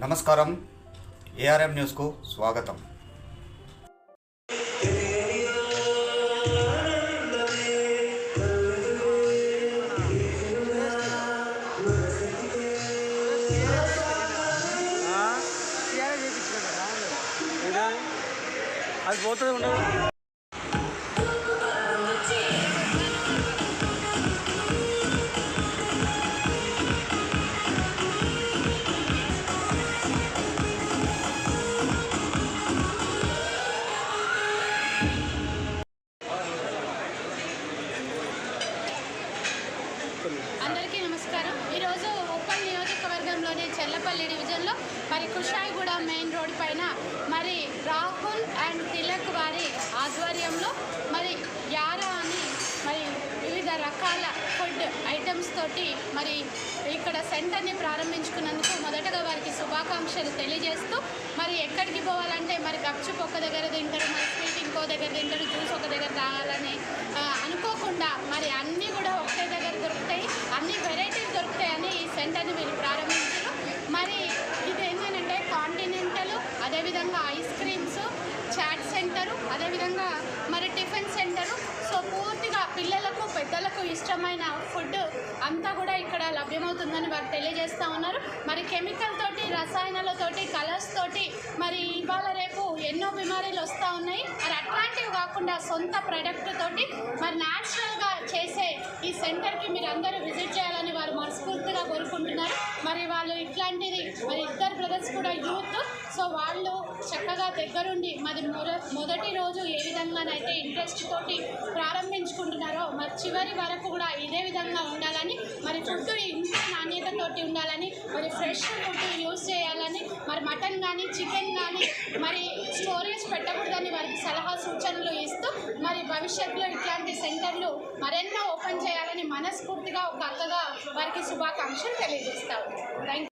నమస్కారం. ఏఆర్ఎం న్యూస్కు స్వాగతం. అది పోతుంది ఉండదు. అందరికీ నమస్కారం. ఈరోజు ఉప్పల్ నియోజకవర్గంలోని చెల్లపల్లి డివిజన్లో మరి కుషాయిగూడ మెయిన్ రోడ్ పైన మరి రాహుల్ అండ్ తిలక్ వారి ఆధ్వర్యంలో మరి యారా అని మరి వివిధ రకాల ఫుడ్ ఐటమ్స్ తోటి మరి ఇక్కడ సెంటర్ని ప్రారంభించుకున్నందుకు మొదటగా వారికి శుభాకాంక్షలు తెలియజేస్తూ మరి ఎక్కడికి పోవాలంటే మరి గప్చుప్ ఒక దగ్గర తింటారు మరి స్వీట్ ఇంకో దగ్గర తింటారు జ్యూస్ ఒక దగ్గర తాగాలని అనుకోకుండా మరి అన్ని అదేవిధంగా ఐస్ క్రీమ్స్ చాట్ సెంటరు అదేవిధంగా మరి టిఫిన్ సెంటరు. సో పూర్తిగా పిల్లలకు పెద్దలకు ఇష్టమైన ఫుడ్ అంతా కూడా ఇక్కడ లభ్యమవుతుందని వారు తెలియజేస్తూ ఉన్నారు. మరి కెమికల్ తోటి రసాయనాలతోటి కలర్స్ తోటి మరి ఇవాళ రేపు ఎన్నో బిమారీలు వస్తూ ఉన్నాయి. మరి అట్లాంటివి కాకుండా సొంత ప్రొడక్ట్ తోటి మరి న్యాచురల్గా చేసే ఈ సెంటర్కి మీరు అందరూ విజిట్ చేయాలని వారు మనస్ఫూర్తిగా కోరుకుంటున్నారు. మరి వాళ్ళు ఇట్లాంటిది మరి వాళ్ళు చక్కగా దగ్గరుండి మరి మొదటి రోజు ఏ విధంగానైతే ఇంట్రెస్ట్ తోటి ప్రారంభించుకుంటున్నారో మరి చివరి వరకు కూడా ఇదే విధంగా ఉండాలని మరి ఫుడ్ ఇంత నాణ్యతతోటి ఉండాలని మరి ఫ్రెష్ ఫుడ్ యూజ్ చేయాలని మరి మటన్ కానీ చికెన్ కానీ మరి స్టోరేజ్ పెట్టకూడదని వారికి సలహా సూచనలు ఇస్తూ మరి భవిష్యత్తులో ఇట్లాంటి సెంటర్లు మరెన్నో ఓపెన్ చేయాలని మనస్ఫూర్తిగా ఒక అక్కగా వారికి శుభాకాంక్షలు తెలియజేస్తాం థ్యాంక్